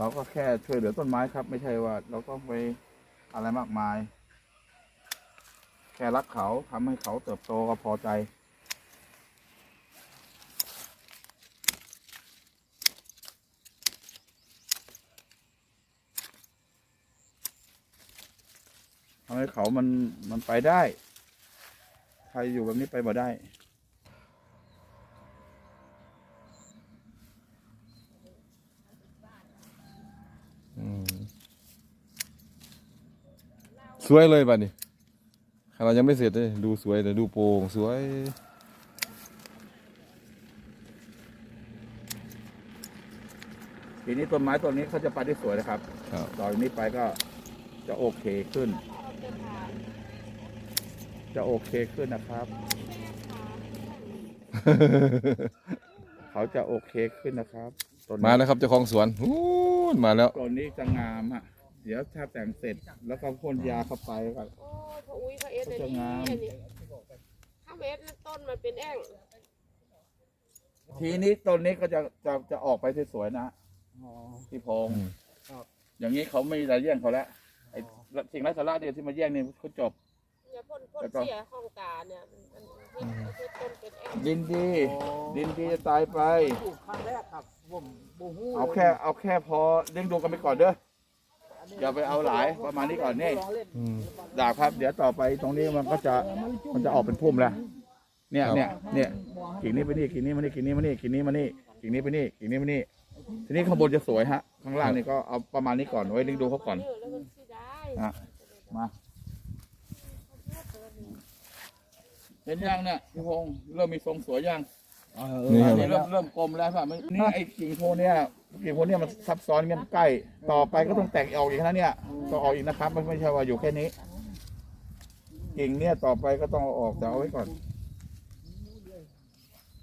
เราก็แค่ช่วยเหลือต้นไม้ครับ ไม่ใช่ว่า เราต้องไปอะไรมากมาย แค่รักเขาทำให้เขาเติบโตก็พอใจทำให้เขามันมันไปได้ ใครอยู่แบบนี้ไปบ่ได้ สวยเลยบัดนี้เรายังไม่เสร็จเลยดูสวยแต่ดูโปร่งสวยทีนี้ต้นไม้ต้นนี้เขาจะไปได้สวยนะครับครับต่อจากนี้ไปก็จะโอเคขึ้น จะโอเคขึ้นนะครับ เขาจะโอเคขึ้นนะครับต้นมาแล้วครับเจ้าของสวนอู้นมาแล้วต้นนี้จะงามฮะเดี๋ยวถ้าแต่งเสร็จแล้วก็พ่นยาเข้าไปก็ โอ้ยพระอุ้ยพระเอสอันจะนี้งามอันนี้ข้าวเอสต้นมันเป็นแอ่งทีนี้ต้นนี้ก็จะจะจะออกไปสวยๆนะพี่พงษ์อืมอย่างนี้เขาไม่ได้แย่งเขาแล้วไอ้สิ่งไร้สาระเนี่ยที่มาแย่งเนี่ยเขาจบอย่าพ่นพ่นแล้วก็เสียห้องตาเนี่ยมันมันเฮ็ดเฮ็ดต้นเป็นแอ่งดินดี ดินดีจะตายไปครั้งแรกครับผมบูฮู้เอาแค่เอาแค่พอเลี้ยงดูกันไปก่อนเด้อ อย่าไปเอาหลายประมาณนี้ก่อนนี่อืมดาบครับ เดี๋ยวต่อไปตรงนี้มันก็จะมันจะออกเป็นพุ่มแล้วเนี่ยครับเนี่ยเนี่ยกิ่งนี้ไปนี่กิ่งนี้มานี่กิ่งนี้มานี่กิ่งนี้มานี่กิ่งนี้ไปนี่กิ่งนี้มานี่ทีนี้ข้างบนจะสวยฮะ ข้างล่างนี่ก็เอาประมาณนี้ก่อนไว้เลี้ยงดูเขาก่อนเยอะแล้วมันสิได้ฮะมาเห็นยังเนี่ยพี่พงษ์เริ่มมีทรงสวยยัง นี่ครับอันนี้เริ่มเริ่มกลมแล้วครับมันนี่ไอ้กิ่งโพเนี่ยกิ่งโพเนี่ยมันซับซ้อนกันใกล้ ต่อไปก็ต้องแตกออกอีกนะเนี่ยต้องออกอีกนะครับไม่ไม่ใช่ว่าอยู่แค่นี้ กิ่งเนี่ยต่อไปก็ต้องเอาออกแต่เอาไว้ก่อน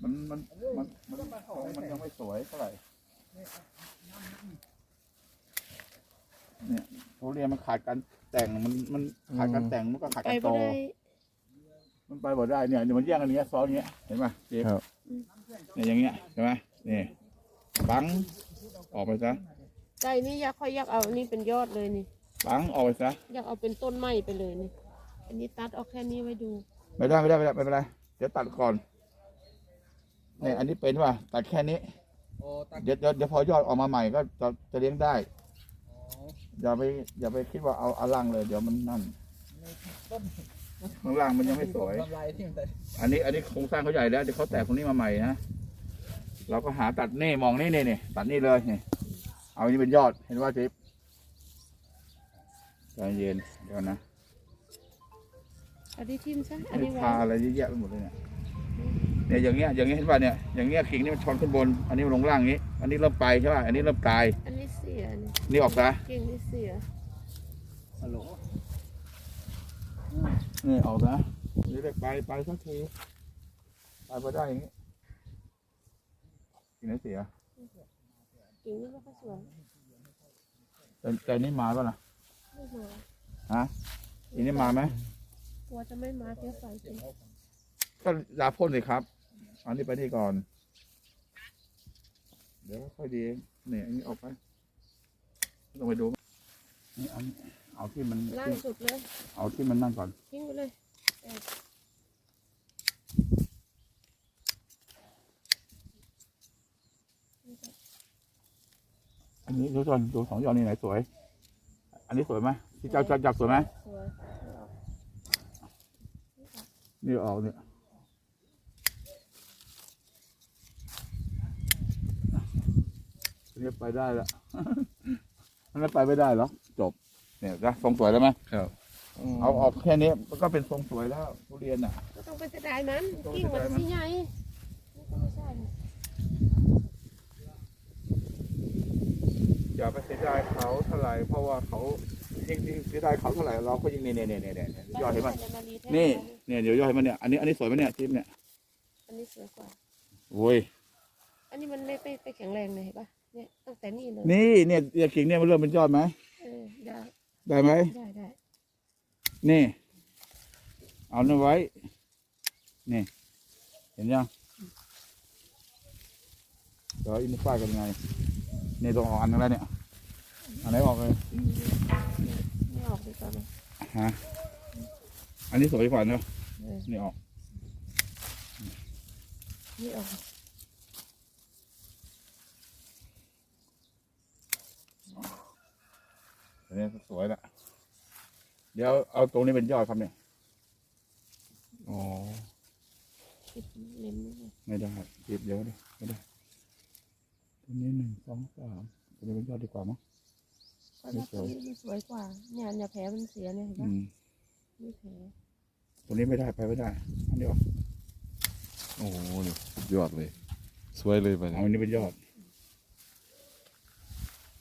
มันมันมันมันมันยังไม่สวยเท่าไหร่เนี่ยทุเรียนมันขาดการแต่งมันมันขาดการแต่งมันก็ขาดไปการโตบ่ได้ มันไปบ่ได้เนี่ยเดี๋ยวมันแย่งกันอย่างเงี้ยซ้อนอย่างเงี้ยเห็นไหมเจ๊ ครับ เนี่ยอย่างเงี้ยใช่ไหมนี่บังออกไปซะใจนี่อยากค่อยอยากเอาอันนี้เป็นยอดเลยนี่บังออกไปซะอยากเอาเป็นต้นไม้ไปเลยนี่ อันนี้ตัดเอาแค่นี้ไว้ดู ไม่ได้ไม่ได้ไม่ได้ไม่เป็นไรเดี๋ยวตัดก่อนเนี่ยอันนี้เป็นป่ะตัดแค่นี้โอ้ตักเดี๋ยวเดี๋ยวเดี๋ยวพอยอดออกมาใหม่ก็จะจะเลี้ยงได้อย่าไปอย่าไปคิดว่าเอาเอาล่างเลย เดี๋ยวมันนั่นต้น ข้างล่างมันยังไม่สวยทำลายที่มันแต่อันนี้อันนี้โครงสร้างเขาใหญ่แล้วเดี๋ยวเขาแตกตรงนี้มาใหม่นะ เราก็หาตัดนี่มองนี่นี่นี่ตัดนี่เลยนี่เอาอันนี้เป็นยอดเห็นว่าจิ๊บใจเย็นเดี๋ยวนะอันนี้ทิมซะอัอันนนี้นี้ไว้ทาอะไรเยอะแยะไปหมดเลยเนี่ยเนี่ยอย่างเงี้ยอย่างเงี้ยเห็นป่ะเนี่ยอย่างเงี้ยกิ่งนี่มันชนขึ้นบน อันนี้มันลงล่างอย่างงี้ อันนี้เริ่มไปใช่ป่ะอันนี้เริ่มตายอันนี้เสียนี่นี่ออกซะกิ่งนี่เสียฮัลโหล นี่ออกซะนี่เรียกไปไปสักทีไปพอได้อย่างงี้กิ่งไหนเสียกิ่งนี่ก็สวยแต่แต่นี่มาป่ะล่ะไม่มาฮะอีนี่มาไหมกลัวจะไม่มาแค่ไฟจริงก็ยาพ่นเลยครับอันนี้ไปนี่ก่อน เดี๋ยวค่อยดีเองเนี่ยอันนี้ออกไปลองไปดูนี่เอา เอาที่มันล่างสุดเลย เอาที่มันนั่นก่อน ทิ้งไปเลยเอออันนี้ดูก่อนดูสองยอดนี่ไหนสวย อันนี้สวยไหมที่เจ้าจับจับสวยไหมสวยนี่ออกเนี่ยอันนี้ไปได้ละมันไม่ไปไม่ได้หรอกจบ เนี่ยนะทรงสวยแล้วไหมครับ เอาออกแค่นี้มันก็เป็นทรงสวยแล้วทุเรียนอะ ก็ต้องไปเสียดายมันต้องไปกิ่งมันเสียดายมันสิใหญ่นี่ก็ไม่ใช่อย่าไปเสียดายเขาเท่าไหร่เพราะว่าเขายิ่งยิ่งเสียดายเขาเท่าไหร่เราก็ยิ่งเนี่ยเนี่ยเนี่ยเนี่ยเนี่ยยอดเห็นไหมจะารีแทนี่เนี่ยเดี๋ยวยอดเห็นไหมเนี่ยอันนี้อันนี้สวยไหมเนี่ยทิปเนี่ยอันนี้สวยกว่า โอ้ยอันนี้มันไม่ไปไปแข็งแรงเลยเห็นปะเนี่ยตั้งแต่นี่เลยนี่เนี่ยเนี่ยกิ่งเนี่ยมันเริ่มเป็นยอดไหมเออได้ ได้ไหมได้ได้นี่ เอานั่นไว้ นี่ เห็นยังเดี๋ยวอินฟ้ากันไงนี่ต้องออกอันนึงแล้วเนี่ยอันไหนออกเลยไม่ออกดีกว่าไหมฮะอันนี้สวยกว่าเนอะเออนี่ออกไม่ออก นนี้สวยละเดี๋ยวเอาตรงนี้เป็นยอดครับเนี่ยอ๋อติดเน้นนิดหน่อยไม่ได้เก็บเดี๋ยวดิไม่ได้ตัวนี้หนึ่งสองสามตัวนี้เป็นยอดดีกว่ามั้งก็ถ้าตัวนี้มันสวยกว่า เนี่ยเนี่ยแผลมันเสียเนี่ยเห็นอืปะมนี่แผลตัวนี้ไม่ได้ไปไม่ได้อันนี้ออกโอ้โหนี่สุดยอดเลย สวยเลยป่ะเอานี่อันนี้เป็นยอด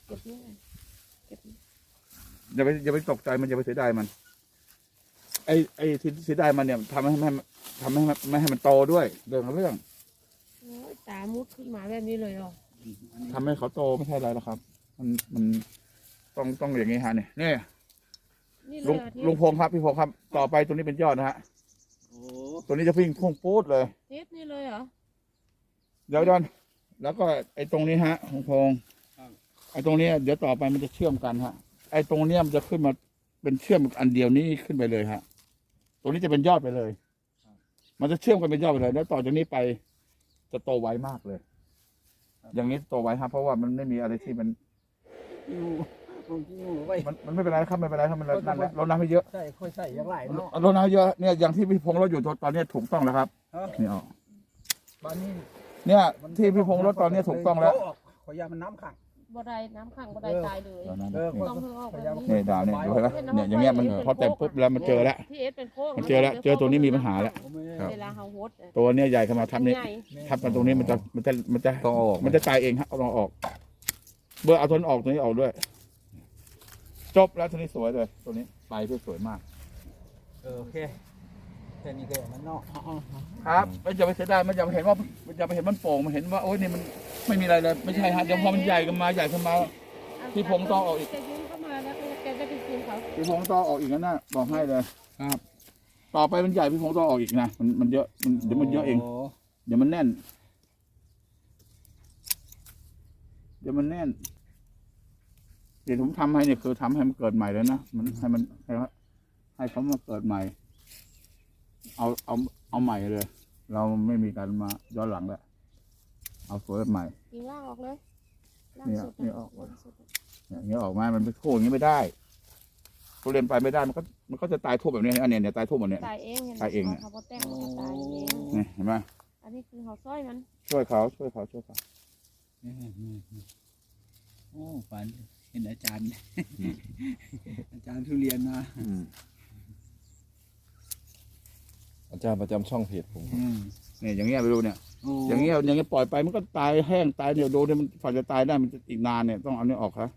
เก็บนี่ไงเก็บนี่ อย่าไปอย่าไปตกใจมันอย่าไปเสียดายมัน ไอ้ไอ้ที่เสียดายมันเนี่ยทำให้ให้ทำให้ไม่ให้มันโตด้วยเรื่องของเรื่องโอ้ยตามุดขึ้นมาแบบนี้เลยเหรอทำให้เขาโตไม่ใช่อะไรหรอกครับ มันมันต้องต้องอย่างนี้ฮะเนี่ยนี่นี่เลลุงยเหรอที่ลุงพงษ์ครับพี่พงษ์ครับ ต่อไปตัวนี้เป็นยอดนะฮะโอ้ตัวนี้จะวิ่งพุ่งปู๊ดเลย เทปนี่เลยเหรอเดี๋ยวดอน แล้วก็ไอ้ตรงนี้ฮะลุงพงษ์ไอ้ตรงเนี้ยเดี๋ยวต่อไปมันจะเชื่อมกันฮะ ไอ้ตรงเนี้ยมันจะขึ้นมาเป็นเชื่อมอันเดียวนี้ขึ้นไปเลยฮะ ตรงนี้จะเป็นยอดไปเลย มันจะเชื่อมกันเป็นยอดไปเลย แล้วต่อจากนี้ไปจะโตไวมากเลย อย่างนี้โตไวครับเพราะว่ามันไม่มีอะไรที่มันยูบางทียูไว้มันมันไม่เป็นไรครับไม่เป็นไรครับมันนั่นแหละเราน้ำให้เยอะใส่ค่อยใส่อยังไรเนาะเราน้ำให้เยอะเนี่ยอย่างที่พี่พงษ์รถอยู่ตอนนี้ถูกต้องแล้วครับฮะนี่ออกบ้านนี้เนี่ยที่พี่พงษ์รถตอนนี้ถูกต้องแล้วเากขอยามันน้ำขัง บ่ได้น้ำขังบ่ได้เออตายเลยเดี๋ยวนะเออนี่ต้องเพิ่งออกแบบนี่นี้ดาวเนี่ยดูเห็นไหมเนี่ยอย่างเงี้ยมันพอเต็มปุ๊บแล้วมันเจอแล้ว ที่เอสเป็นโค้งมันเจอแล้วเจอตัวนี้มีปัญหาแล้วผมไม่เวลาเฮาโฮดอะตัวเนี้ยใหญ่เข้ามาทับนี้ใหญ่ทับกันตรงนี้มันจะมันจะมันจะต้องเอาออกมันจะตายเองฮะเอาเราออก เบอร์เอาตัวนี้ออกตัวนี้ออกด้วย จบแล้วตัวนี้สวยเลย ตัวนี้ไปที่สวยมาก เออโอเค แค่นี้ก็มันเนาะเอาเอาเอาครับไม่จะไปเสียดายมันจะไปเห็นว่ามันจะไปเห็นมันโป่งมันเห็นว่าโอ้ยนี่มันไม่มีอะไรเลยไม่ใช่ฮะเดี๋ยวพอมันใหญ่กันมาใหญ่ขึ้นมาพี่พงษ์ต้องเอาอีกแกยืนเข้ามาแล้วแกจะไปคืนเขาพี่พงษ์ต้องออกอีกนะน่ะบอกให้เลยครับ ต่อไปมันใหญ่พี่พงษ์ต้องออกอีกนะมันมันเยอะมันเดี๋ยวมันเยอะเองโเดี๋ยวมันแน่น เดี๋ยวมันแน่น เดี๋ยวผมทำให้เนี่ยคือทำให้มันเกิดใหม่เลยนะมันให้มันให้เขาให้เขามาเกิดใหม่ เอาเอาเอาใหม่เลย เราไม่มีการมาย้อนหลังแล้วเอาสวยแบบใหม่ยิงล่างออกเลยล่างเนี่ยสุดะเนี่ยออกล่างสุดอะเนี่ยอย่างเงี้ยออกมามันไปคู่อย่างนี้ไม่ได้ทุเรียนไปไม่ได้มันก็มันก็จะตายทั่วแบบนี้อันเนี้ยเนี่ยตายทั่วหมดเนี่ยตายเองห็นไหมตายเองเนี่ย เขาบ่แต่งมันก็ตายเองนี่เห็นไหมอันนี้คือเขาซ้อยมันช่วยเขาช่วยเขาช่วยเขาโอ้ฝันเห็นอาจารย์ อาจารย์ทุเรียนมาอืม อาจารย์ประจำช่องเพจผมอืมเนี่ยอย่างเงี้ยไปดูเนี่ยโอ้อย่างเงี้ยอย่างเงี้ยปล่อยไปมันก็ตายแห้งตายเดี๋ยวดูเนี่ยมันฝ่าจะตายได้มันจะอีกนานเนี่ยต้องเอาเนี่ยออกครับ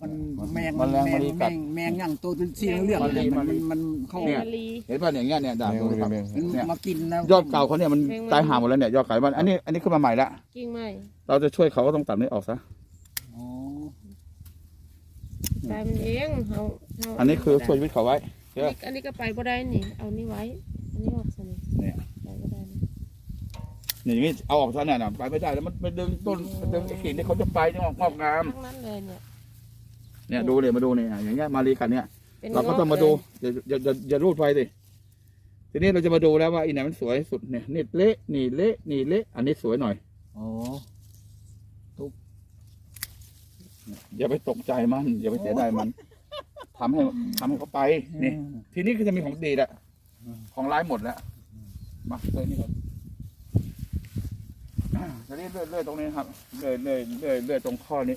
มันแมงมันแรงแมมันงรีบแมกัดงแมงอย่างตัวเป็นสีเหลืองมันรีเนี่ยบมันมันรีบมันเข้าแมงมะลี เห็นป่ะเนี่ยอย่างเงี้ยเนี่ยด่างแมงดูครับแมงมันเนี่ยมากินนะยอดเก่าเขาเนี่ยมัน ตายห่าหมดแล้วเนี่ยยอดเก่ามันอันนี้อันนี้ขึ้นมาใหม่ละกิ่งไม้เราจะช่วยเขาก็ต้องตัดนี่ออกซะโอ้ตายมันเองเขาเขาอันนี้คือช่วยชีวิตเขาไว้ อันนี้อันนี้ก็ไปบ่ได้นี่ เอานี่ไว้ อันนี้ออกซะนี่เนี่ย ไปบ่ได้นี่เนี่ยอย่างงี้เอาออกซะเนี่ยนะไปไม่ได้แล้วมันไปดึงต้นไปดึงไอ้กิ่งที่เขาจะไปที่งอกงอกงาม ทั้งนั้นเลยเนี่ยเนี่ยดูเลยมาดูเนี่ยอย่างเงี้ยมารีกันเนี่ยเป็นเราก็ต้องมาดูงกเลยอย่าอย่าอย่าอย่ารูดไปสิทีนี้เราจะมาดูแล้วว่าอีไหนมันสวยที่สุดเนี่ยนี่เละนี่เละนี่เละอันนี้สวยหน่อยโอ้อย่าไปตกใจมัน อย่าไปเสียดายมัน ทำให้ทำให้เขาไปนี่ ทีนี้ก็จะมีของดีแหละของร้ายหมดแล้วมาเลยนี่ก่อนอ่าทีนี้เลื่อยเลื่อยตรงนี้นะครับเลื่อยเลื่อยเลื่อยเลื่อยตรงข้อนี้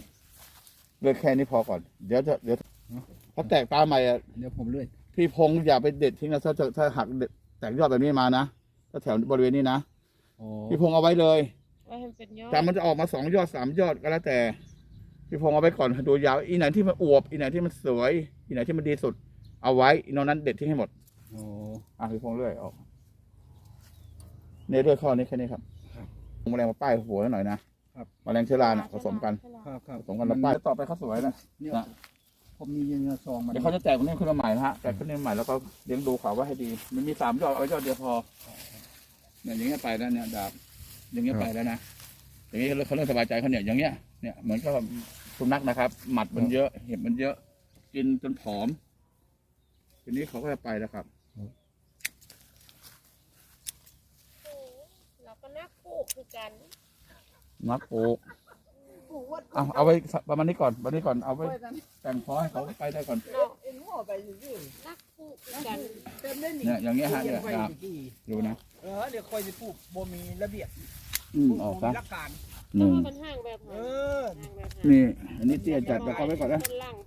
เลื่อยแค่นี้พอก่อน เดี๋ยวจะเดี๋ยวถ้าแตกตาใหม่อะเดี๋ยวผมเลื่อยพี่พงษ์อย่าไปเด็ดทิ้งนะถ้าถ้าถ้าหักเด็ดแตกยอดแบบนี้มานะถ้าแถวบริเวณนี้นะโอ้พี่พงษ์เอาไว้เลยไว้ให้มันเป็นยอดแต่มันจะออกมาสองยอดสามยอดก็แล้วแต่พี่พงษ์เอาไว้ก่อนดูยาวอีไหนที่มันอวบอีไหนที่มันสวย อีไหนที่มันดีสุด เอาไว้อีนอกนั้นเด็ดทิ้งให้หมดโอ้อะพี่พงษ์เลื่อยออกเนี่ยด้วยข้อนี้แค่นี้ครับแมลงมาป้ายหัวหน่อยนะครับแมลงเชื้อราน่ะผสมกันครับครับผสมกันแล้วป้ายต่อไปเขาสวยนะเนี่ยนะผมมีเงินซองมันเดี๋ยวเขาจะแตกคนนี้ขึ้นมาใหม่นะฮะแตกขึ้นมาใหม่แล้วก็เลี้ยงดูเขาไว้ให้ดี มันมีสามยอดเอาไว้ยอดเดียวพอเนี่ยอย่างเงี้ยไปแล้วเนี่ยดาบอย่างเงี้ยไปแล้วนะอย่างเงี้ยเขาเริ่มสบายใจเขาเนี่ยอย่างเงี้ยเนี่ยเหมือนกับสุนัขนะครับ หมัดมันเยอะเห็บมันเยอะ กินจนผอม ทีนี้เขาก็จะไปแล้วครับ เราก็นักปลูกคือกันนักปลูกปลูกวัดเอาเอาไว้ประมาณนี้ก่อนประมาณนี้ก่อนเอาไว้ไว้กันแต่งพอให้เขาไปได้ก่อนเนาะเอ็นหัวไปซื่อนักปลูกคือกันๆเต็มได้นี่เนี่ยอย่างเงี้ยฮะเนี่ยไปครับที่ดูนะเออเดี๋ยวคอยจะปลูกบ่มีระเบียบอืมปลูกออกบ่ซะมีหลักการหนึ่งมันห่างแบบไหนเออห่างแบบไหนี่อันนี้เตี้ยจัดแต่ก็ไว้ก่อนนะมันล่างพูนนี่ก็แม่นทุ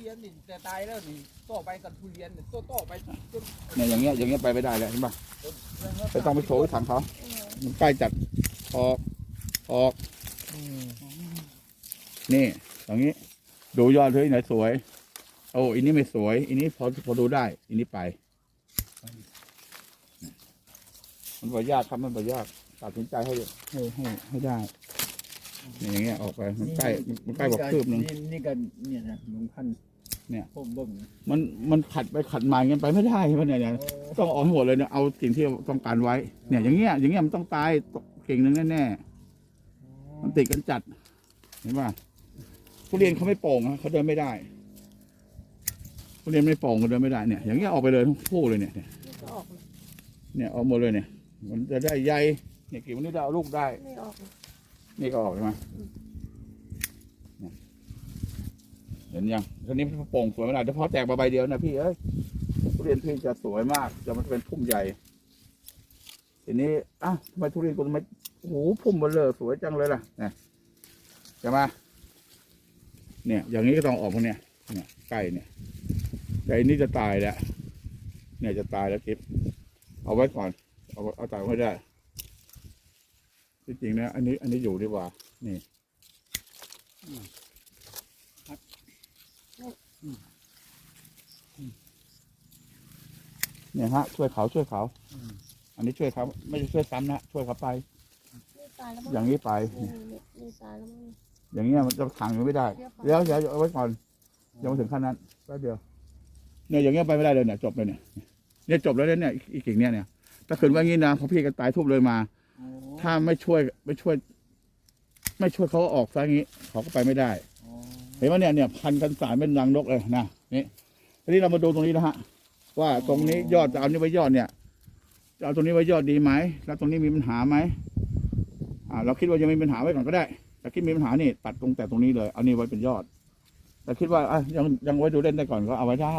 เรียนนี่แต่ตายแล้วนี่ต่อไปกับทุเรียนนี่ต่อต่อไปจนเนี่ยอย่างเงี้ยอย่างเงี้ยไปไม่ได้เลยเห็นป่ะไปต้องไปโถไปถังเขามันใกล้จัดออกออกนี่อย่างนี้ ดูยอดเฮ้ยไหนสวย โอ้อันนี้ไม่สวยอันนี้พอพอดูได้อันนี้ไป มันบ่ยากครับมันบ่ยากตัดสินใจให้ให้ให้ให้ได้นี่อย่างเงี้ยออกไปมันใกล้มันใกล้บอกคืบหนึง นี่นี่ก็เนี่ยนะลุงพันธุ์ เนี่ย ผมเบิ่งมันมันขัดไปขัดมาอย่างเงี้ยไปไม่ได้ใช่ไหมเนี่ยเนี่ยต้องออกให้หมดเลยเนี่ยเอาสิ่งที่ต้องการไว้ เนี่ยอย่างเงี้ยอย่างเงี้ยมันต้องตายกิ่งหนึ่งแน่ๆมันติดกันจัด เห็นป่ะทุเรียนเขาไม่โป่งอะเขาเดินไม่ได้ทุเรียนไม่โป่งเขาเดินไม่ได้เนี่ย อย่างเงี้ยออกไปเลยทั้งคู่เลยเนี่ยเนี่ยนี่ก็ออกเลยเนี่ยออกหมดเลยเนี่ย มันจะได้ใยเนี่ยกิ่งวันนี้จะเอาลูกได้ไม่ออกเลย นี่ก็ออกใช่ไหมเนี่ยเห็นยังทีนี้โป่งสวยไม่ได้แต่พอแตกมาใบเดียวนะพี่เอ้ยทุเรียนพี่จะสวยมาก จะมันเป็นพุ่มใหญ่ ทีนี้อ้าวทำไมทุเรียนกูทำไมโอ้โหพุ่มเบลเลอสวยจังเลยล่ะเนี่ยจะมา เนี่ย อย่างนี้ก็ต้องออกพวกเนี่ยเนี่ยใกล้เนี่ยแต่อันนี้จะตายแล้วเนี่ยจะตายแล้วกิฟเอาไว้ก่อน เอาเอาตายไว้ได้ที่จริงนะ อันนี้ อันนี้อยู่ดีกว่า นี่ เนี่ยฮะ ช่วยเขาช่วยเขา อันนี้ช่วยเขาไม่ใช่ช่วยซ้ำนะช่วยเขาไปนี่ตายแล้วมั้งอย่างนี้ไป นี่นี่นี่ตายแล้วมั้งอย่างเงี้ยมันจะขังอยู่ไม่ได้เดี๋ยวก่อนเดี๋ยวเดี๋ยวเอาไว้ก่อนยังไม่ถึงขั้นนั้นแป๊บเดียว เนี่ยอย่างเงี้ยไปไม่ได้เลยเนี่ยจบเลยเนี่ยเนี่ยจบแล้วเนี่ยอีกกิ่งเนี่ยเนี่ยถ้าขืนว่างี้นะพอพี่ก็ตายทุบเลยมาโอ้ถ้าไม่ช่วยไม่ช่วย ไม่ช่วยเขาออกซะงี้เขาก็ไปไม่ได้โอ้ เห็นไหมเนี่ยเนี่ยพันกันสารเป็นรังนกเลยนะนี่ทีนี้เรามาดูตรงนี้นะฮะ ว่าตรงนี้ยอดจะเอานี่ไว้ยอดเนี่ยจะเอาตรงนี้ไว้ยอดดีไหมแล้วตรงนี้มีปัญหาไหมอ่า เราคิดว่ายังมีปัญหาไว้ก่อนก็ได้แต่คิดมีปัญหานี่ตัดตรงแต่ตรงนี้เลยเอานี่ไว้เป็นยอด แต่คิดว่าอะยังยังไว้ดูเล่นได้ก่อนก็เอาไว้ได้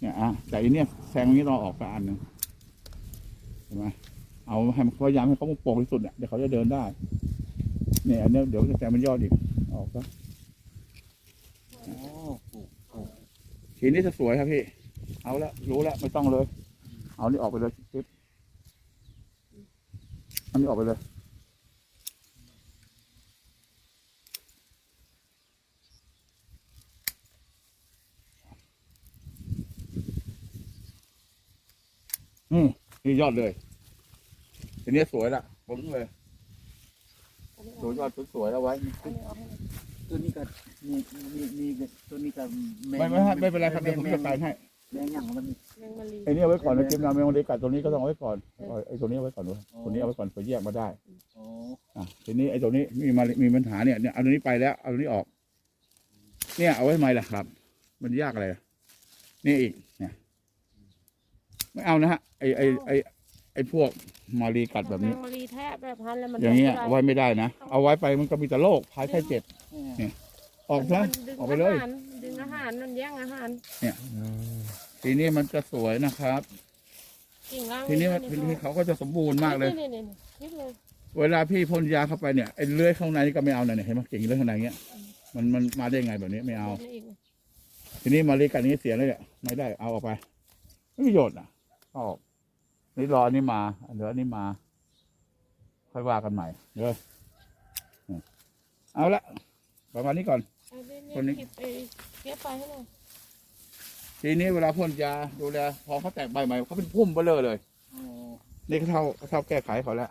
เนี่ยอะแต่อันเนี้ยแซงตรงนี้ต้องเอาออกไปอันหนึงเห็นไหมเอาให้มันพยายามให้เขาโปร่งที่สุดเนี่ยเดี๋ยวเขาจะเดินได้ เนี่ยอันนี้เดี๋ยวจะแซงเป็นยอดอีกออกซะ โอ้ปลูกปลูกทีนี้จะสวยครับพี่ เอาละรู้ล้วไม่ต้องเลย เอานี่ออกไปเลยจิ๊บอันนี้ออกไปเลย อืมนี่ยอดเลยทีนี้สวยละผมเลยอันนี้อดูยอดสวยๆแล้วไว้ อันนี้ออกให้ ตัวนี้ก็นี่นี่นี่ก็ตัวนี้ก็แงไม่ไม่ไม่เป็นไรครับเดี๋ยวผมจะใส่ให้แมงอย่างมันแมงมะลีไอ้นี่เอาไว้ก่อนนะจิมนาเมลเดกัดตัวนี้ก็ต้องเอาไว้ก่อนเอาไอ้ตัวนี้เอาไว้ก่อนด้วยตัวนี้เอาไว้ก่อนเผื่อแยกมาได้โอ้อะทีนี้ไอ้ตัวนี้มีมามีปัญหาเนี่ยเนี่ยเอาตัวนี้ไปแล้วเอาตัวนี้ออก เนี่ยเอาไว้ทำไมล่ะครับ มันยากอะไรอะนี่อีกเนี่ยไม่เอานะฮะไอ้ไอ้ไอ้ ไอ้พวกมารีกัดแบบนี้ แมงมะลีแทะแบบพันแล้วมันอย่างเงี้ยทำเอาไว้ไม่ได้นะ เอาไว้ไปมันก็มีแต่โรคภัยไข้เจ็บโอ้ออกซะมันดึงออกไปเลยอาหารดึงอาหารมันแย่งอาหารทีนี้มันจะสวยนะครับ กิ่งล่างทีนี้มันทีนี้เขาก็จะสมบูรณ์มากเลย นี่นี่นี่นี่เลยเวลาพี่พ่นยาเข้าไปเนี่ยไอ้เลื้อยข้างในนี่ก็ไม่เอานะเนี่ยเห็นไหมกิ่งเลื้อยข้างในเงี้ย มันมันมาได้ไงแบบนี้ไม่เอา นี่อีกนะทีนี้มารีกัดนี้เสียเลยเนี่ยไม่ได้เอาออกไปไม่มีประโยชน์อะเอาออก นี่รออันนี้มาเหลืออันนี้มา ค่อยว่ากันใหม่เด้อนี่เอาละประมาณนี้ก่อนเอานี่คนนี้นี่เก็บไปเก็บไปให้หน่อยทีนี้เวลาพ่นยาดูแลพอเขาแตกใบใหม่เขาเป็นพุ่มเบลอเลยโอ้นี่เขาเท่าเท่าแก้ไขเขาแล้ว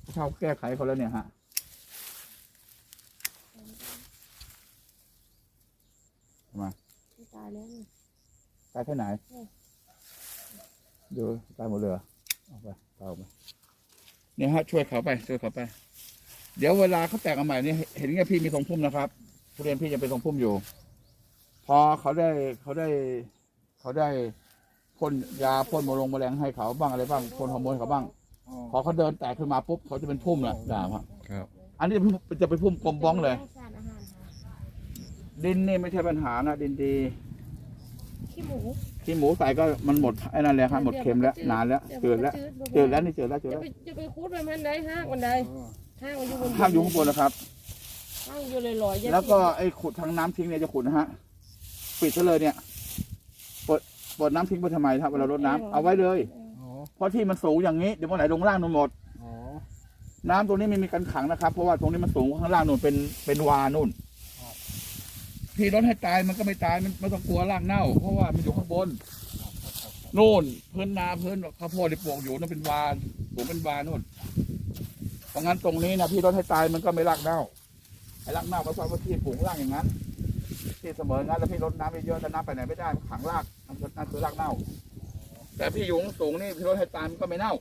เขาเท่าแก้ไขเขาแล้วเนี่ยฮะตายแล้ว นี่ตายแค่ไหนอืมดูตายหมดเลยเหรอเอาไปเอาไปเนี่ยฮะช่วยเขาไปช่วยเขาไป เดี๋ยวเวลาเขาแตกมาใหม่เนี่ยเห็นไงพี่มีทรงพุ่มนะครับทุเรียนพี่ยังเป็นทรงพุ่มอยู่ พอเขาได้เขาได้เขาได้พ่นยาพ่นมะลงแมลงให้เขาบ้างอะไรบ้างพ่นฮอร์โมนให้เขาบ้างอ๋อพอเขาเดินแตกขึ้นมาปุ๊บเขาจะเป็นพุ่มแหละด่าครับครับอันนี้จะเป็นจะเป็นพุ่มกลมบ้องเลยสารอาหารค่ะดินนี่ไม่ใช่ปัญหานะดินดี ขี้หมูที่หมูใส่ก็มันหมดไอ้นั่นแหละครับหมดเค็มแล้วนานแล้วเจืดแล้วเจืดแล้วนี่เจืดแล้วเจืดจะแล้วไปจะไปคูดไปมันได้ห้างมันได้ห้างมันอยู่บนข้างอยู่ข้างบนนะครับ ห้างอยู่เลยลอยๆแล้วก็ไอ้ขุดทางน้ำทิ้งเนี่ยจะขุดนะฮะปิดซะเลยเนี่ยเปิดเปิดน้ำทิ้งไปทำไมครับเวลารดน้ำเอาไว้เลย อ๋อเพราะที่มันสูงอย่างนี้เดี๋ยวมันไหลลงล่างนู่นหมด อ๋อน้ำตรงนี้ไม่มีกันขังนะครับ เพราะว่าตรงนี้มันสูงข้างล่างนู่นเป็นเป็นวานู่น พี่รถให้ตายมันก็ไม่ตายมันไม่ต้องกลัวรากเน่า เพราะว่ามันอยู่ข้างบนนู่นพื้นนาพื้นข้าวโพดที่ปลูกอยู่นั่นเป็นวาสูงเป็นวานู่นเพราะงั้นตรงนี้นะพี่รถให้ตายมันก็ไม่รากเน่าไอ้รากเน่าก็เพราะว่าที่ปลูกล่างอย่างนั้น ที่เสมองั้นแล้วพี่รดน้ำเยอะๆแต่น้ำไปไหนไม่ได้มันขังรากมันก็นั่นคือรากเน่า แต่พี่อยู่สูงนี่พี่รถให้ตายมันก็ไม่เน่า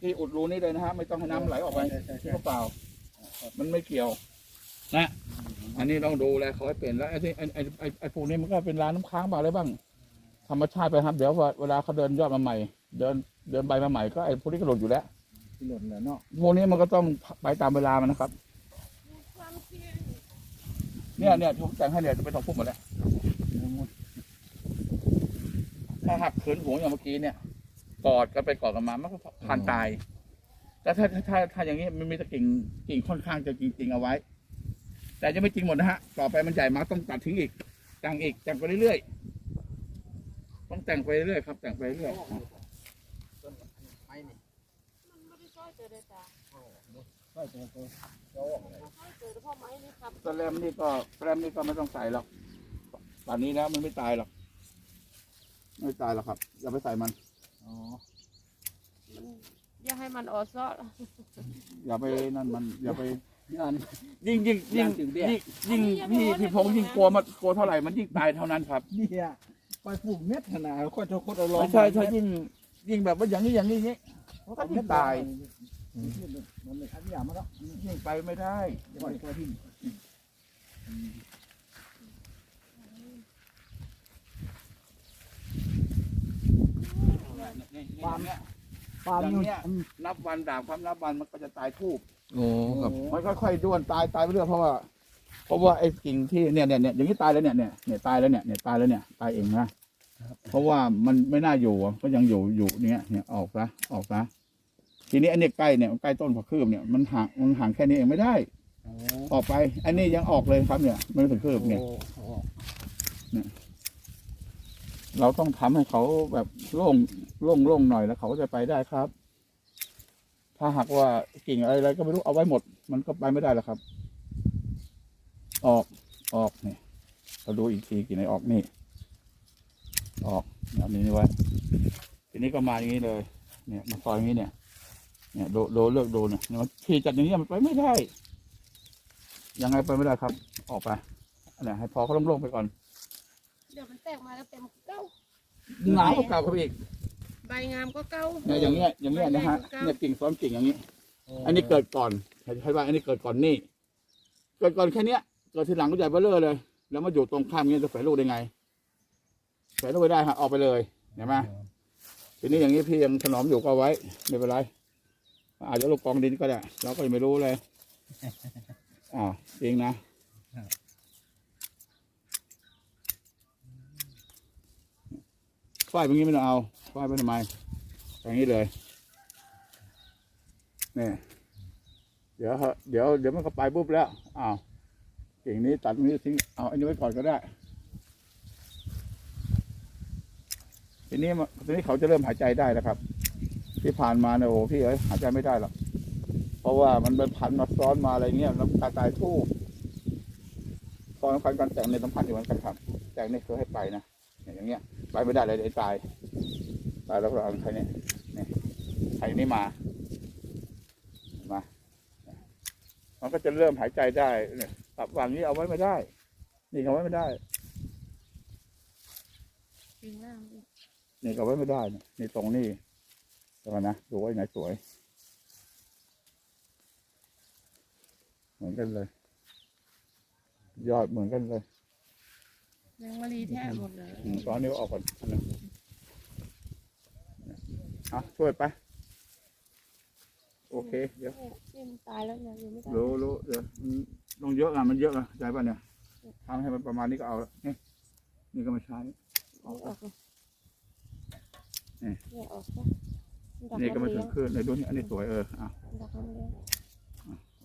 ที่อุดรูนี่เลยนะฮะไม่ต้องให้น้ำไหลออกไปที่เปล่ามันไม่เกี่ยว นะอันนี้ต้องดูแลเขาให้เป็นแล้วไอ้ที่ไอ้ไอ้ไอ้ไอ้พวกนี้มันก็เป็นร้านน้ำค้างบ้างอะไรบ้าง ธรรมชาติไปครับ เดี๋ยวเวลาเขาเดินยอดมาใหม่ เดินเดินใบมาใหม่ก็ไอ้พวกนี้ก็หลุดอยู่แล้วที่หล่นแล้วเนาะพวกนี้มันก็ต้องไปตามเวลามันนะครับ เนี่ยเนี่ยทุกแต่งให้เนี่ยจะไปทองพุ่มหมดแล้วถ้าหักขืนหัวอย่างเมื่อกี้เนี่ย กอดกันไปกอดกันมามันก็พันตายแต่ถ้าถ้าถ้าถ้าอย่างนี้มันมีแตะกิ่งกิ่งค่อนข้างจะจริงๆเอาไว้ แต่จะไม่จริงหมดนะฮะ ต่อไปมันใหญ่มากต้องตัดทิ้งอีก แต่งอีก แต่งไปเรื่อยๆ ต้องแต่งไปเรื่อยๆครับ แต่งไปเรื่อยไม่นี่มันไม่ได้ช่วยเจอเลยจ้ะก็ตัวตัวช่วยเจอเฉพาะไม้นี่ครับสแลมนี่ก็สแลมนี่ก็ไม่ต้องใส่หรอกป่านนี้แล้วมันไม่ตายหรอก ไม่ตายหรอกครับ อย่าไปใส่มัน อ๋อมันอย่าให้มันออดซ้ออย่าไปนั่นมัน อย่าไป งานยิ่งยิ่งยิ่งย่างถึงเบี้ยยิ่งยิ่งพี่พี่พงษ์ยิ่งกลัวมันกลัวเท่าไหร่มันยิ่งตายเท่านั้นครับเนี่ยไปปลูกเม็ดขนาดค่อยจะคนเอาลองไม่ใช่ใช่ยิ่งยิ่งแบบว่าอย่างนี้อย่างนี้อย่างนี้มันก็ยิ่งตายมันไม่ทันอย่างมาแล้วยิ่งไปไม่ได้ปล่อยตัวที่ความเนี้ยปาล์มอย่างนู่นเนี้ยนับวันด่างความนับวันมันก็จะตายทูบ โอ้ครับมันค่อยๆด้วนตายตายไปเรื่อยเพราะว่าเพราะว่าไอ้กิ่งที่เนี่ยเนี่ยเนี่ยอย่างนี้ตายแล้วเนี่ยเนี่ยเนี่ยตายแล้วเนี่ยเนี่ยตายแล้วเนี่ยตายเองนะเพราะว่ามันไม่น่าอยู่อะก็ยังอยู่อยู่เนี่ยเนี่ยออกซะออกซะทีนี้อันนี้ใกล้เนี่ยใกล้ต้นผักคืบเนี่ยมันห่างมันห่างแค่นี้เองไม่ได้ โอ้ออกไป อันนี้ยังออกเลยครับเนี่ยไม่ถึงคืบเนี่ยโอ้เราต้องทำให้เขาแบบโล่งโล่งโล่งหน่อยแล้วเขาก็จะไปได้ครับ ถ้าหากว่ากิ่งอะไรอะไรก็ไม่รู้เอาไว้หมด มันก็ไปไม่ได้แล้วครับ ออกออกเนี่ยเราดูอีกทีกิ่งไหนออกนี่ ออกแบบนี้ไว้ทีนี้ก็มาอย่างนี้เลย เนี่ยมาซอยอย่างนี้เนี่ย เนี่ยโดโดเลือกดูเนี่ยเนี่ยมันทีจัดอย่างนี้มันไปไม่ได้ ยังไงไปไม่ได้ครับ ออกไปอันไหนให้พอเขาโล่งๆไปก่อน เดี๋ยวมันแตกมาแล้วเต็มเก้าหนาวก็เก่าครับอีก ใบงามก็เก้าเนี่ยอย่างเงี้ยอย่างเงี้ยนะฮะเนี่ยกิ่งซ้อนกิ่งอย่างนี้ อันนี้เกิดก่อนใช่ว่าอันนี้เกิดก่อนนี่ เกิดก่อนแค่เนี้ยเกิดทีหลังก็ใหญ่เบ้อเร่อเลย แล้วมาอยู่ตรงข้ามเงี้ยจะแฝงลูกได้ไงแฝงลูกไม่ได้ฮะออกไปเลยเห็นไหมทีนี้อย่างนี้พี่ยังถนอมอยู่ก็เอาไว้ไม่เป็นไรอาจจะลูกกองดินก็ได้ เราก็ยังไม่รู้เลยอ่าวจริงนะฝ้ายเป็นงี้ไม่ต้องเอา ฝ้ายไปทำไมอย่างนี้เลยนี่เดี๋ยวเหอะเดี๋ยวเดี๋ยวมันก็ไปปุ๊บแล้วอ้าวกิ่งนี้ตัดนี้ทิ้งเอาอันนี้ไว้ก่อนก็ได้ทีนี้มันทีนี้เขาจะเริ่มหายใจได้แล้วครับ ที่ผ่านมาเนี่ยโอ้พี่เอ้ยหายใจไม่ได้หรอกเพราะว่ามันเป็นพันมาซ้อนมาอะไรเงี้ยแล้วตายตายทู่ตอนสำคัญการแต่งในสำคัญอยู่เหมือนกันครับแต่งนี่คือให้ไปนะอย่างเงี้ยไปไม่ได้เลยเดี๋ยวตาย มาแล้วเรเอาใครเนี่ยนี่ใครนี่มามา มันก็จะเริ่มหายใจได้เนี่ยตับวางนี้เอาไว้ไม่ได้ นี่เอาไว้ไม่ได้นี่เอาไว้ไม่ได้นี่ตรงนี้เดี๋นะดูไว้ไหนสวย เหมือนกันเลย ยอดเหมือนกันเลยแมงมารีแท้หมดเลยตอนนี้ออกก่อน เอาช่วยไป โอเค เดี๋ยวเนี่ยนี่มันตายแล้วนะยังไม่ตายรู้รู้เดี๋ยวมันต้องเยอะอะมันเยอะอะใจป่ะเนี่ยทำให้มันประมาณนี้ก็เอาแล้วนี่นี่ก็ไม่ใช่นี่เอาออกเลยนี่เนี่ยออกซะดักนี่ก็ไม่น้ำถึเลี้ยงงคืนในดูนี่อันนี้สวยเอออะดักน้ำเลี้ยง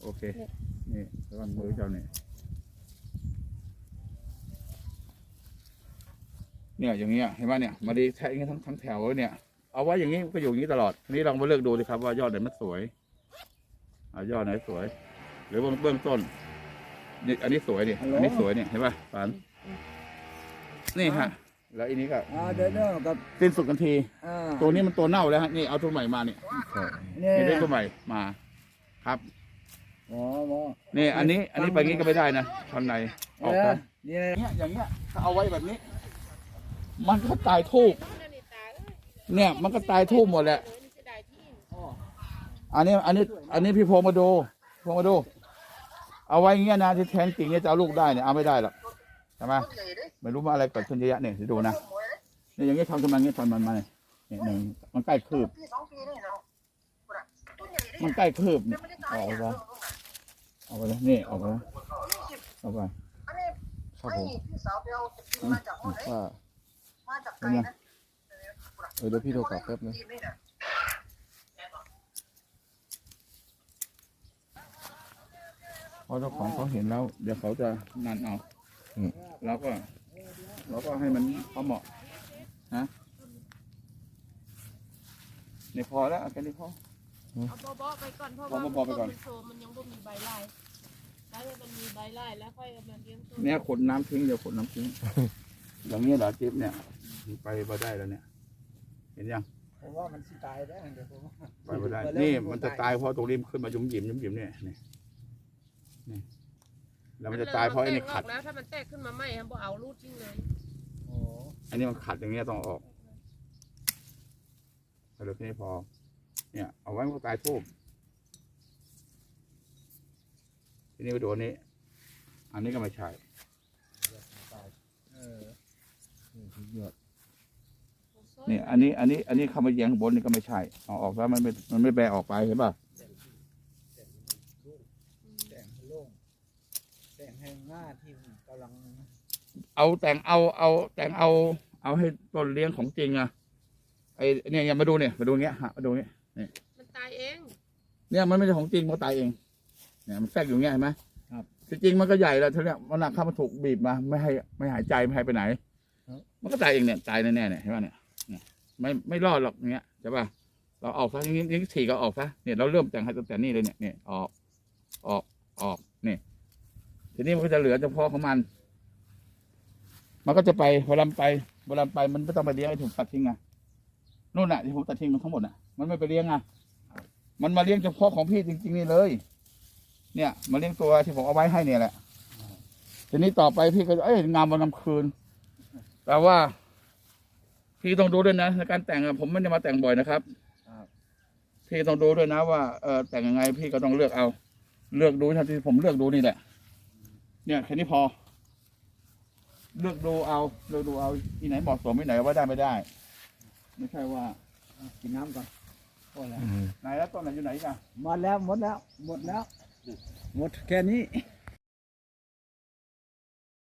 โอเคเนี่ยนี่ระวังมือเจ้าเนี่ยเนี่ยอย่างเงี้ยเห็นไหมเนี่ยมาดีแทะอย่างเงี้ยทั้งทั้งแถวเลยเนี่ย เอาไว้อย่างงี้ก็อยู่อย่างนี้ตลอดทีนี้ลองมาเลือกดูสิครับว่ายอดไหนมันสวยอ่ายอดไหนสวย หรือว่าเบื้องต้นนี่อันนี้สวยดิอันนี้สวยเนี่ยเห็นป่ะฝันนี่ฮะแล้วอันนี้ก็อ่าเดี๋ยวเดี๋ยวกับสิ้นสุดกันทีอ่าตัวนี้มันตัวเน่าแล้วฮะนี่เอาตัวใหม่มาเนี่ยเนี่ยนี่ได้ตัวใหม่มาครับหมอหมอนี่อันนี้ อันนี้ไปงี้ก็ไม่ได้นะท่อนในออกเอไปอนี่อะไรเนี้ยอย่างเงี้ยถ้าเอาไว้แบบนี้ มันก็ตายทูบ เนี่ยมันก็ตายทูบหมดแหละ อันนี้อันนี้อันนี้พี่โพงมาดูโพงมาดู เอาไว้อย่างเงี้ยนะที่แทงกิ่งเนี่ยจะเอาลูกได้เนี่ยเอาไม่ได้หรอกใช่ไหมไม่รู้ว่าอะไรเกิดขึ้นเยอะแยะเนี่ยเดี๋ยวดูนะเนี่ยอย่างเงี้ยทำขึ้นมาอย่างเงี้ยทำมันมาเนี่ยเนี่ยหนึ่งมันใกล้คืบ มันใกล้คืบเนี่ยออกไปวะออกไปเลยนี่ออกไปเลยออกไปครับผมพี่สาวไปเอามาจากห้องไหนว่ามาจากไกลนะ เออเดี๋ยวพี่โทรกลับแป๊บนึงทีมนี่เนี่ยเพราะเจ้าของเขาเห็นแล้ว เดี๋ยวเขาจะนั่นเอาเราก็เราก็ให้มันพอเหมาะนะนี่พอแล้วเอาแค่นี้พอ เอาเบาๆไปก่อนเพราะว่าเอาเบาๆไปก่อนมัโซมมันยังบ่มีใบไล่แล้วให้มันมีใบไล่แล้วค่อยเอามาเลี้ยงต้นเนี่ยขนน้ำทิ้งเดี๋ยวขนน้ำทิ้ง อย่างนี้เหรอจิ๊บเนี่ย ไปมาได้แล้วเนี่ย เห็นยังผมว่ามันสิตายได้เดี๋ยวผมว่าไปมาได้ นี่มันจะตายเพราะตรงนี้มันขึ้นมายุ่มหยิมยุ่มหยิมเนี่ยนี่นี่แล้วมันจะตายเพราะไอ้นี่ขัด แล้วถ้ามันแตกขึ้นมาใหม่ครับบ่เอารูดทิ้งเลยโอ้อันนี้มันขัดอย่างเงี้ยต้องเอาออกเอาเดี๋ยวแค่นี้พอ เนี่ยเอาไว้มันก็ตายทูบทีนี้ไปดูอันนี้ อันนี้ก็ไม่ใช่เออ นี่อันนี้อันนี้อันนี้เข้ามาแยงข้างบนนี่ก็ไม่ใช่เอาออกแล้วมันไม่มันไม่แบะออกไปเห็นป่ะแต่งให้โล่งแต่งให้ง่าที่มันกำลังเอาแต่งเอาเอาแต่งเอาเอาให้ต้นเลี้ยงของจริงอะไอเนี่ยอย่ามาดูเนี่ยมาดูเงี้ยฮะมาดูเงี้ยมันตายเอง เนี่ยมันไม่ใช่ของจริงมันก็ตายเองเนี่ยมันแทรกอยู่เงี้ยเห็นไหมครับที่จริงมันก็ใหญ่แล้วทีเนี้ยมันหนักเข้ามาถูกบีบมาไม่ให้ไม่หายใจไม่ให้ไปไหน มันก็ตายเองเนี่ยตายแน่ๆเนี่ยเห็นป่ะเนี่ยเนี่ย ไม่ไม่รอดหรอกอย่างเงี้ยใช่ป่ะเราออกซะยิงสี่ก็ออกซะเนี่ยเราเริ่มแต่งให้ตั้งแต่นี่เลยเนี่ยเนี่ยออกออกออกเนี่ยทีนี้มันก็จะเหลือเฉพาะของมัน มันก็จะไปเวลาไปเวลาไปมันไม่ต้องไปเลี้ยงไอ้ถุงตัดทิ้งไงนู่นน่ะที่ผมตัดทิ้งทั้งหมดน่ะ มันไม่ไปเลี้ยงไงมันมาเลี้ยงเฉพาะของพี่จริง ๆ นี่เลย เนี่ยมาเลี้ยงตัวที่ผมเอาไว้ให้เนี่ยแหละทีนี้ต่อไปพี่ก็เอ้ยงามวันงามคืนแต่ว่า พี่ต้องดูด้วยนะในการแต่งอะผมไม่ได้มาแต่งบ่อยนะครับพี่ต้องดูด้วยนะว่าเออแต่งยังไงพี่ก็ต้องเลือกเอา เลือกดูเท่าที่ผมเลือกดูนี่แหละ เนี่ยแค่นี้พอ เลือกดูเอา เลือกดูเอาที่ไหนเหมาะสมที่ไหนว่าได้ไม่ได้ ไม่ใช่ว่ากินน้ำก่อนพอแล้วไหนแล้วต้นไหนอยู่ไหนกันหมดแล้วหมดแล้ว หมดแล้ว หมดแค่นี้